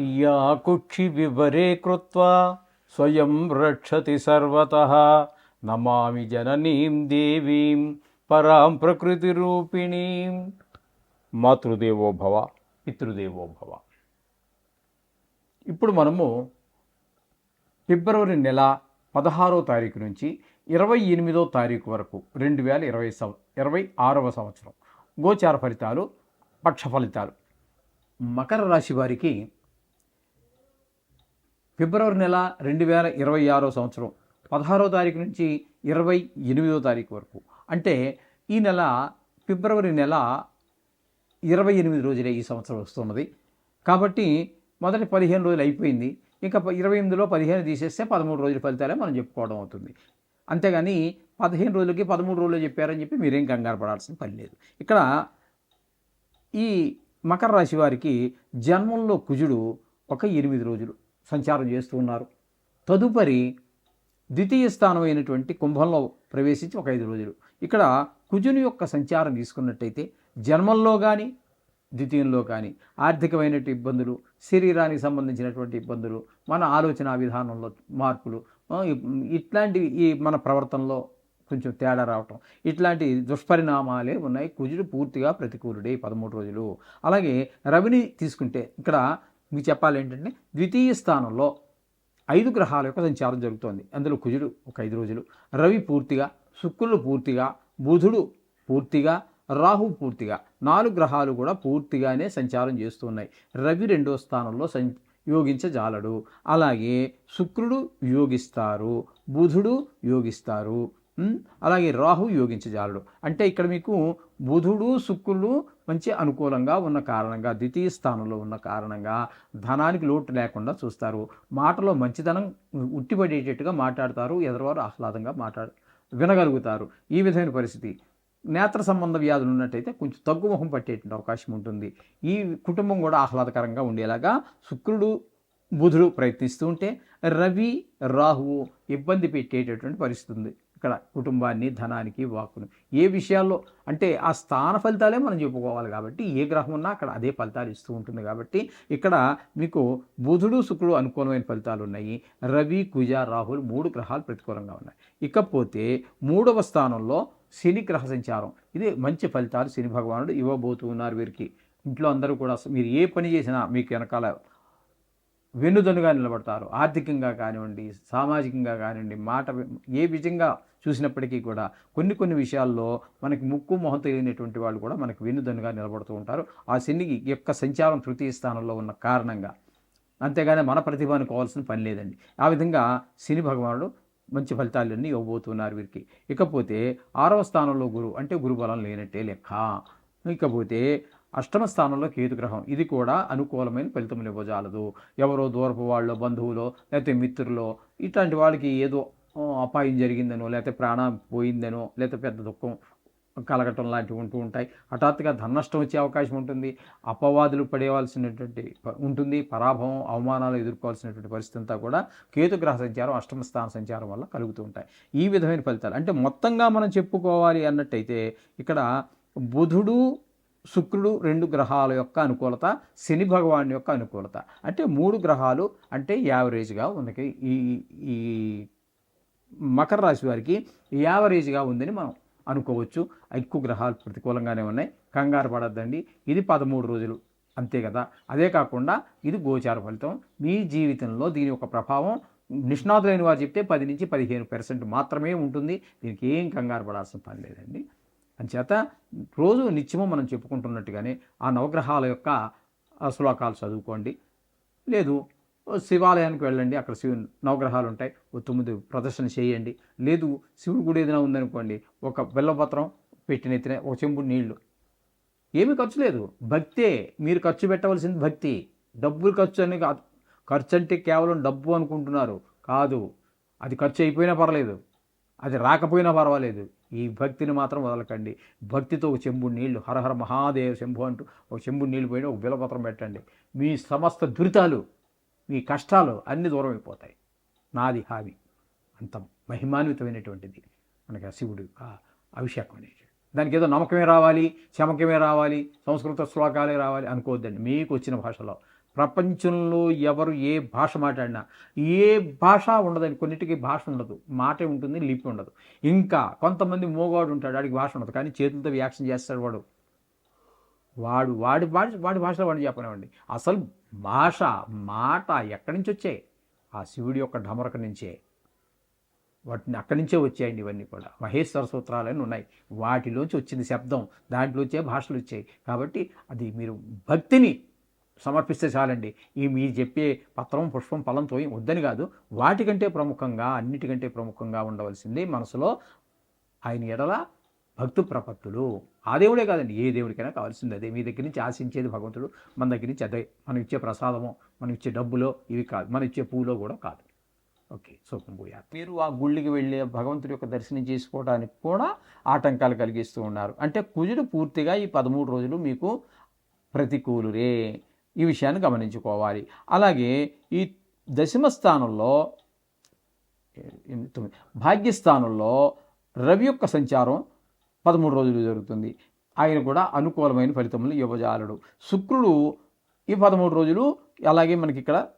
Yeah కుక్షి వివరే కృత్వా స్వయం రక్షతి సర్వత. నమామి జననీం దేవీం పరాం ప్రకృతి రూపిణీం మాతృదేవో భవ పితృదేవో భవ. ఇప్పుడు మనము ఫిబ్రవరి నెల పదహారో తారీఖు నుంచి ఇరవై ఎనిమిదో తారీఖు వరకు రెండు వేల ఇరవై సంవ ఇరవై ఆరవ సంవత్సరం. గోచార ఫలితాలు పక్ష ఫలితాలు. మకర రాశి వారికి ఫిబ్రవరి నెల రెండు వేల ఇరవై ఆరో సంవత్సరం పదహారో తారీఖు నుంచి ఇరవై ఎనిమిదో తారీఖు వరకు. అంటే ఈ నెల ఫిబ్రవరి నెల ఇరవై ఎనిమిది రోజులే ఈ సంవత్సరం వస్తున్నది. కాబట్టి మొదటి పదిహేను రోజులు అయిపోయింది. ఇంకా ఇరవై ఎనిమిదిలో పదిహేను తీసేస్తే పదమూడు రోజుల ఫలితాలే మనం చెప్పుకోవడం అవుతుంది. అంతేగాని పదిహేను రోజులకి పదమూడు రోజులు చెప్పారని చెప్పి మీరేం కంగారు పడాల్సిన పని లేదు. ఇక్కడ ఈ మకర రాశి వారికి జన్మంలో కుజుడు ఒక ఎనిమిది రోజులు సంచారం చేస్తూ ఉన్నారు. తదుపరి ద్వితీయ స్థానం అయినటువంటి కుంభంలో ప్రవేశించి ఒక ఐదు రోజులు. ఇక్కడ కుజుని యొక్క సంచారం తీసుకున్నట్టయితే జన్మంలో కానీ ద్వితీయంలో కానీ ఆర్థికమైనటువంటి ఇబ్బందులు శరీరానికి సంబంధించినటువంటి ఇబ్బందులు మన ఆలోచన విధానంలో మార్పులు ఇట్లాంటివి ఈ మన ప్రవర్తనలో కొంచెం తేడా రావటం. ఇట్లాంటి దుష్పరిణామాలే ఉన్నాయి. కుజుడు పూర్తిగా ప్రతికూలుడే పదమూడు రోజులు. అలాగే రవిని తీసుకుంటే ఇక్కడ మీకు చెప్పాలి ఏంటంటే ద్వితీయ స్థానంలో ఐదు గ్రహాల యొక్క సంచారం జరుగుతోంది. అందులో కుజుడు ఒక ఐదు రోజులు రవి పూర్తిగా శుక్రుడు పూర్తిగా బుధుడు పూర్తిగా రాహు పూర్తిగా నాలుగు గ్రహాలు కూడా పూర్తిగానే సంచారం చేస్తున్నాయి. రవి రెండో స్థానంలో సం యోగించజాలడు అలాగే శుక్రుడు యోగిస్తారు బుధుడు యోగిస్తారు అలాగే రాహు యోగించజాలడు. అంటే ఇక్కడ మీకు బుధుడు శుక్రుడు మంచి అనుకూలంగా ఉన్న కారణంగా ద్వితీయ స్థానంలో ఉన్న కారణంగా ధనానికి లోటు లేకుండా చూస్తారు. మాటలో మంచితనం ఉట్టిపడేటట్టుగా మాట్లాడతారు ఎదరవారు ఆహ్లాదంగా మాట్లాడ వినగలుగుతారు. ఈ విధమైన పరిస్థితి. నేత్ర సంబంధ వ్యాధులు ఉన్నట్టయితే కొంచెం తగ్గుముఖం పట్టేటువంటి అవకాశం ఉంటుంది. ఈ కుటుంబం కూడా ఆహ్లాదకరంగా ఉండేలాగా శుక్రుడు బుధుడు ప్రయత్నిస్తూ ఉంటే రవి రాహువు ఇబ్బంది పెట్టేటటువంటి పరిస్థితి ఉంది ఇక్కడ కుటుంబాన్ని ధనానికి వాక్కును. ఏ విషయాల్లో అంటే ఆ స్థాన ఫలితాలే మనం చెప్పుకోవాలి కాబట్టి ఏ గ్రహం ఉన్నా అక్కడ అదే ఫలితాలు ఇస్తూ ఉంటుంది కాబట్టి ఇక్కడ మీకు బుధుడు శుక్రుడు అనుకూలమైన ఫలితాలు ఉన్నాయి. రవి కుజ రాహుల్ మూడు గ్రహాలు ప్రతికూలంగా ఉన్నాయి. ఇకపోతే మూడవ స్థానంలో శని గ్రహ సంచారం. ఇది మంచి ఫలితాలు. శని భగవానుడు ఇవ్వబోతున్నారు వీరికి. ఇంట్లో అందరూ కూడా మీరు ఏ పని చేసినా మీకు వెనకాల వెన్నుదనుగా నిలబడతారు. ఆర్థికంగా కానివ్వండి సామాజికంగా కానివ్వండి మాట ఏ విధంగా చూసినప్పటికీ కూడా కొన్ని కొన్ని విషయాల్లో మనకి ముక్కు మొహం తెలియనటువంటి వాళ్ళు కూడా మనకి వెన్నుదనుగా నిలబడుతూ ఉంటారు. ఆ శని యొక్క సంచారం తృతీయ స్థానంలో ఉన్న కారణంగా. అంతేగాని మన ప్రతిభ అనుకోవాల్సిన పని లేదండి. ఆ విధంగా శని భగవానుడు మంచి ఫలితాలన్నీ ఇవ్వబోతున్నారు వీరికి. ఇకపోతే ఆరవ స్థానంలో గురువు అంటే గురుబలం లేనట్టే లెక్క. ఇకపోతే అష్టమ స్థానంలో కేతుగ్రహం ఇది కూడా అనుకూలమైన ఫలితములు ఇవ్వజాలదు. ఎవరో దూరపు వాళ్ళు బంధువులో లేకపోతే మిత్రులో ఇట్లాంటి వాళ్ళకి ఏదో అపాయం జరిగిందనో లేకపోతే ప్రాణం పోయిందనో లేకపోతే పెద్ద దుఃఖం కలగటం లాంటివి ఉంటూ ఉంటాయి. హఠాత్తుగా ధననష్టం వచ్చే అవకాశం ఉంటుంది. అపవాదులు పడేవాల్సినటువంటి ప- ఉంటుంది. పరాభవం అవమానాలు ఎదుర్కోవాల్సినటువంటి పరిస్థితి అంతా కూడా కేతుగ్రహ సంచారం అష్టమ స్థాన సంచారం వల్ల కలుగుతూ ఉంటాయి. ఈ విధమైన ఫలితాలు. అంటే మొత్తంగా మనం చెప్పుకోవాలి అన్నట్టయితే ఇక్కడ బుధుడు శుక్రుడు రెండు గ్రహాల యొక్క అనుకూలత శని భగవాన్ యొక్క అనుకూలత. అంటే మూడు గ్రహాలు అంటే యావరేజ్గా ఉన్నకి ఈ ఈ మకర రాశి వారికి యావరేజ్గా ఉందని మనం అనుకోవచ్చు. ఎక్కువ గ్రహాలు ప్రతికూలంగానే ఉన్నాయి. కంగారు పడద్దండి. ఇది పదమూడు రోజులు అంతే కదా. అదే కాకుండా ఇది గోచార ఫలితం. మీ జీవితంలో దీని యొక్క ప్రభావం నిష్ణాతులైన వారు చెప్తే పది నుంచి పదిహేను పర్సెంట్ మాత్రమే ఉంటుంది. దీనికి ఏం కంగారు పడాల్సిన పని లేదండి. అంచేత రోజు నిత్యము మనం చెప్పుకుంటున్నట్టుగానే ఆ నవగ్రహాల యొక్క శ్లోకాలు చదువుకోండి. లేదు శివాలయానికి వెళ్ళండి అక్కడ శివు నవగ్రహాలు ఉంటాయి ఓ తొమ్మిది ప్రదర్శన చేయండి. లేదు శివుడు గుడి ఏదైనా ఉందనుకోండి ఒక బెల్లపత్రం పెట్టిన ఎత్తిన ఒక చెంబు నీళ్ళు. ఏమీ ఖర్చు లేదు. భక్తే మీరు ఖర్చు పెట్టవలసింది భక్తి. డబ్బులు ఖర్చు అని కాదు. ఖర్చు అంటే కేవలం డబ్బు అనుకుంటున్నారు. కాదు. అది ఖర్చు అయిపోయినా పర్లేదు. అది రాకపోయినా పర్వాలేదు. ఈ భక్తిని మాత్రం వదలకండి. భక్తితో ఒక చెంబు నీళ్ళు హరహర మహాదేవ శంభు అంటూ ఒక చెంబు నీళ్ళు పోయిన ఒక బిలపత్రం పెట్టండి. మీ సమస్త దురితాలు మీ కష్టాలు అన్ని దూరం అయిపోతాయి. నాది హావి అంత మహిమాన్వితమైనటువంటిది మనకి ఆ శివుడు అభిషేకం అనేది. దానికి ఏదో నమ్మకమే రావాలి శమకమే రావాలి సంస్కృత శ్లోకాలే రావాలి అనుకోవద్దండి. మీకు వచ్చిన భాషలో ప్రపంచంలో ఎవరు ఏ భాష మాట్లాడినా ఏ భాష ఉండదని కొన్నిటికి భాష ఉండదు. మాటే ఉంటుంది లిపి ఉండదు. ఇంకా కొంతమంది మోగాడు ఉంటాడు వాడికి భాష ఉండదు. కానీ చేతులతో వ్యాక్సిన్ చేస్తాడు వాడు. వాడు వాడి భాష వాడి భాషలో వాడిని చెప్పనివ్వండి. అసలు భాష మాట ఎక్కడి నుంచి వచ్చాయి? ఆ శివుడి యొక్క ఢమరక నుంచే. వాటిని అక్కడి నుంచే వచ్చాయండి ఇవన్నీ కూడా. మహేశ్వర సూత్రాలని ఉన్నాయి. వాటిలోంచి వచ్చింది శబ్దం దాంట్లో వచ్చే భాషలు వచ్చాయి. కాబట్టి అది మీరు భక్తిని సమర్పిస్తే చాలండి. ఈ మీరు చెప్పే పత్రం పుష్పం ఫలంతో వద్దని కాదు వాటికంటే ప్రముఖంగా అన్నిటికంటే ప్రముఖంగా ఉండవలసింది మనసులో ఆయన ఎడల భక్తు ప్రపత్తులు. ఆ దేవుడే కాదండి ఏ దేవుడికైనా కావాల్సింది అదే. మీ దగ్గర నుంచి ఆశించేది భగవంతుడు మన దగ్గర నుంచి అదే. మనం ఇచ్చే ప్రసాదమో మనం ఇచ్చే డబ్బులో ఇవి కాదు. మనం ఇచ్చే పూలో కూడా కాదు. ఓకే సూపం పోయారు మీరు ఆ గుళ్ళకి వెళ్ళి భగవంతుడి యొక్క దర్శనం చేసుకోవడానికి కూడా ఆటంకాలు కలిగిస్తూ ఉన్నారు. అంటే కుజుడు పూర్తిగా ఈ పదమూడు రోజులు మీకు ప్రతికూలురే. ఈ విషయాన్ని గమనించుకోవాలి. అలాగే ఈ దశమ స్థానంలో తొమ్మిది భాగ్యస్థానంలో రవి యొక్క సంచారం పదమూడు రోజులు జరుగుతుంది. ఆయన కూడా అనుకూలమైన ఫలితములు ఇవ్వజాలడు. శుక్రుడు ఈ పదమూడు రోజులు అలాగే మనకి ఇక్కడ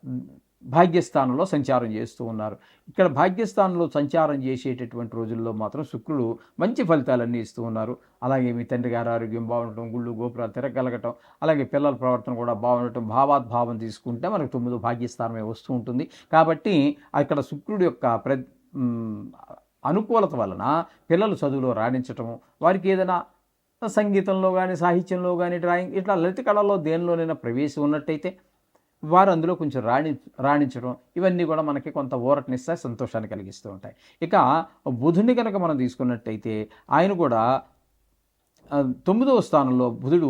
భాగ్యస్థానంలో సంచారం చేస్తూ ఉన్నారు. ఇక్కడ భాగ్యస్థానంలో సంచారం చేసేటటువంటి రోజుల్లో మాత్రం శుక్రుడు మంచి ఫలితాలన్నీ ఇస్తూ ఉన్నారు. అలాగే మీ తండ్రి గారి ఆరోగ్యం బాగుండటం గుళ్ళు గోపురాలు తిరగలగటం అలాగే పిల్లల ప్రవర్తన కూడా బాగుండటం భావాద్భావం తీసుకుంటే మనకు తొమ్మిదో భాగ్యస్థానమే వస్తూ ఉంటుంది. కాబట్టి అక్కడ శుక్రుడు యొక్క ప్ర అనుకూలత వలన పిల్లలు చదువులో రాణించటం వారికి ఏదైనా సంగీతంలో కానీ సాహిత్యంలో కానీ డ్రాయింగ్ ఇట్లా లలిత కళలో దేనిలోనైనా ప్రవేశం ఉన్నట్టయితే వారు అందులో కొంచెం రాణి రాణించడం ఇవన్నీ కూడా మనకి కొంత ఊరటనిస్తాయి సంతోషాన్ని కలిగిస్తూ ఉంటాయి. ఇక బుధుని కనుక మనం తీసుకున్నట్టయితే ఆయన కూడా తొమ్మిదవ స్థానంలో బుధుడు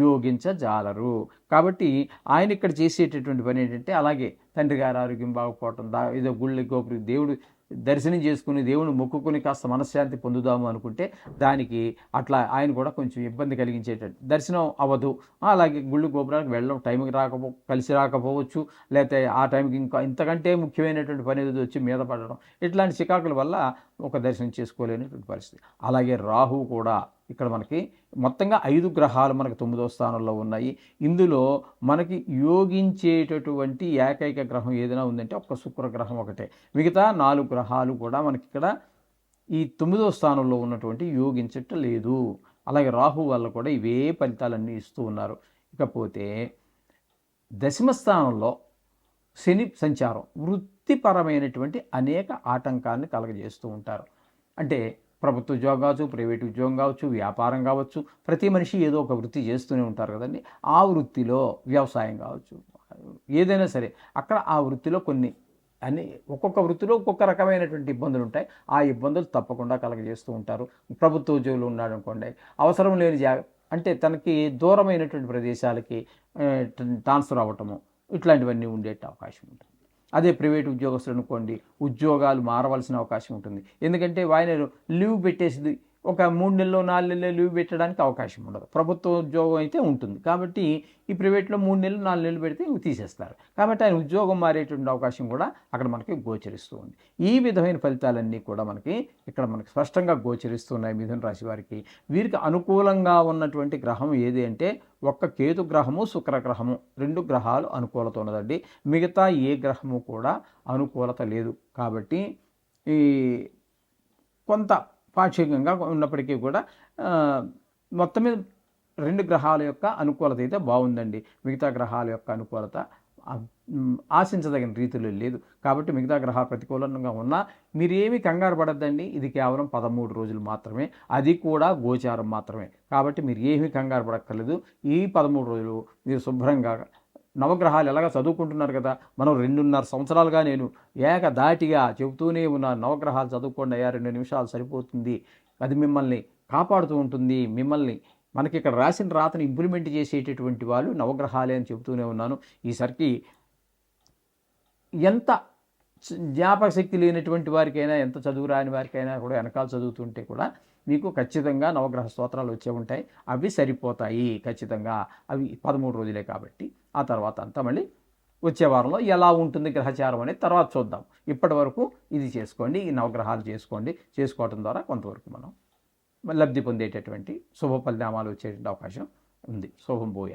యోగించజాలరు కాబట్టి ఆయన ఇక్కడ చేసేటటువంటి పని ఏంటంటే అలాగే తండ్రి గారి ఆరోగ్యం బాగుపోవటం దా ఏదో గుళ్ళ గోపురి దేవుడు దర్శనం చేసుకుని దేవుని మొక్కుకొని కాస్త మనశ్శాంతి పొందుదాము అనుకుంటే దానికి అట్లా ఆయన కూడా కొంచెం ఇబ్బంది కలిగించేటట్టు. దర్శనం అవ్వదు. అలాగే గుళ్ళు గోపురాలకు వెళ్ళడం టైంకి రాకపో కలిసి రాకపోవచ్చు. లేకపోతే ఆ టైంకి ఇంకా ఇంతకంటే ముఖ్యమైనటువంటి పని ఏదో వచ్చి మీద పడడం ఇట్లాంటి చికాకుల వల్ల ఒక దర్శనం చేసుకోలేనటువంటి పరిస్థితి. అలాగే రాహు కూడా ఇక్కడ మనకి మొత్తంగా ఐదు గ్రహాలు మనకి తొమ్మిదో స్థానంలో ఉన్నాయి. ఇందులో మనకి యోగించేటటువంటి ఏకైక గ్రహం ఏదైనా ఉందంటే ఒక్క శుక్ర గ్రహం ఒకటే. మిగతా నాలుగు గ్రహాలు కూడా మనకి ఇక్కడ ఈ తొమ్మిదో స్థానంలో ఉన్నటువంటి యోగించటం లేదు. అలాగే రాహు వల్ల కూడా ఇవే ఫలితాలన్నీ ఇస్తూ ఉన్నారు. ఇకపోతే దశమ స్థానంలో శని సంచారం వృత్తిపరమైనటువంటి అనేక ఆటంకాన్ని కలగజేస్తూ ఉంటారు. అంటే ప్రభుత్వ ఉద్యోగం కావచ్చు ప్రైవేట్ ఉద్యోగం కావచ్చు వ్యాపారం కావచ్చు ప్రతి మనిషి ఏదో ఒక వృత్తి చేస్తూనే ఉంటారు కదండి. ఆ వృత్తిలో వ్యవసాయం కావచ్చు ఏదైనా సరే అక్కడ ఆ వృత్తిలో కొన్ని అన్ని ఒక్కొక్క వృత్తిలో ఒక్కొక్క రకమైనటువంటి ఇబ్బందులు ఉంటాయి. ఆ ఇబ్బందులు తప్పకుండా కలగజేస్తూ ఉంటారు. ప్రభుత్వ ఉద్యోగులు ఉన్నాడు అనుకోండి అవసరం లేని జా అంటే తనకి దూరమైనటువంటి ప్రదేశాలకి ట్రాన్స్ఫర్ అవ్వటము ఇట్లాంటివన్నీ ఉండే అవకాశం ఉంటుంది. అదే ప్రైవేట్ ఉద్యోగస్తులు అనుకోండి ఉద్యోగాలు మారవలసిన అవకాశం ఉంటుంది. ఎందుకంటే ఆయన లీవ్ పెట్టేసి ఒక మూడు నెలలు నాలుగు నెలలు లీవ్ పెట్టడానికి అవకాశం ఉండదు. ప్రభుత్వ ఉద్యోగం అయితే ఉంటుంది. కాబట్టి ఈ ప్రైవేట్లో మూడు నెలలు నాలుగు నెలలు పెడితే ఇవి తీసేస్తారు. కాబట్టి ఆయన ఉద్యోగం మారేటువంటి అవకాశం కూడా అక్కడ మనకి గోచరిస్తూ ఉంది. ఈ విధమైన ఫలితాలన్నీ కూడా మనకి ఇక్కడ మనకి స్పష్టంగా గోచరిస్తున్నాయి మిథున రాశి వారికి. వీరికి అనుకూలంగా ఉన్నటువంటి గ్రహం ఏది అంటే ఒక్క కేతు గ్రహము శుక్ర గ్రహము రెండు గ్రహాలు అనుకూలత ఉన్నదండి. మిగతా ఏ గ్రహము కూడా అనుకూలత లేదు. కాబట్టి ఈ కొంత పాక్షికంగా ఉన్నప్పటికీ కూడా మొత్తం మీద రెండు గ్రహాల యొక్క అనుకూలత అయితే బాగుందండి. మిగతా గ్రహాల యొక్క అనుకూలత ఆశించదగిన రీతిలో లేదు. కాబట్టి మిగతా గ్రహాలు ప్రతికూలంగా ఉన్నా మీరేమి కంగారు పడద్దండి. ఇది కేవలం పదమూడు రోజులు మాత్రమే. అది కూడా గోచారం మాత్రమే. కాబట్టి మీరు ఏమీ కంగారు పడక్కర్లేదు. ఈ పదమూడు రోజులు మీరు శుభ్రంగా నవగ్రహాలు ఎలాగ చదువుకుంటున్నారు కదా? మనం రెండున్నర సంవత్సరాలుగా నేను ఏక దాటిగా చెబుతూనే ఉన్నాను నవగ్రహాలు చదువుకోండి అయ్యా రెండు నిమిషాలు సరిపోతుంది. అది మిమ్మల్ని కాపాడుతూ ఉంటుంది. మిమ్మల్ని మనకి ఇక్కడ రాసిన రాతను ఇంప్లిమెంట్ చేసేటటువంటి వాళ్ళు నవగ్రహాలే అని చెబుతూనే ఉన్నాను. ఈసరికి ఎంత జ్ఞాపక శక్తి లేనటువంటి వారికైనా ఎంత చదువు రాని వారికైనా కూడా వెనకాల చదువుతుంటే కూడా మీకు ఖచ్చితంగా నవగ్రహ స్తోత్రాలు వచ్చే ఉంటాయి. అవి సరిపోతాయి ఖచ్చితంగా. అవి పదమూడు రోజులే కాబట్టి. ఆ తర్వాత అంతా మళ్ళీ వచ్చే వారంలో ఎలా ఉంటుంది గ్రహచారం అనేది తర్వాత చూద్దాం. ఇప్పటి వరకు ఇది చేసుకోండి ఈ నవగ్రహాలు చేసుకోండి చేసుకోవటం ద్వారా కొంతవరకు మనం లబ్ధి పొందేటటువంటి శుభ పరిణామాలు వచ్చేటువంటి అవకాశం ఉంది. శుభం పోయా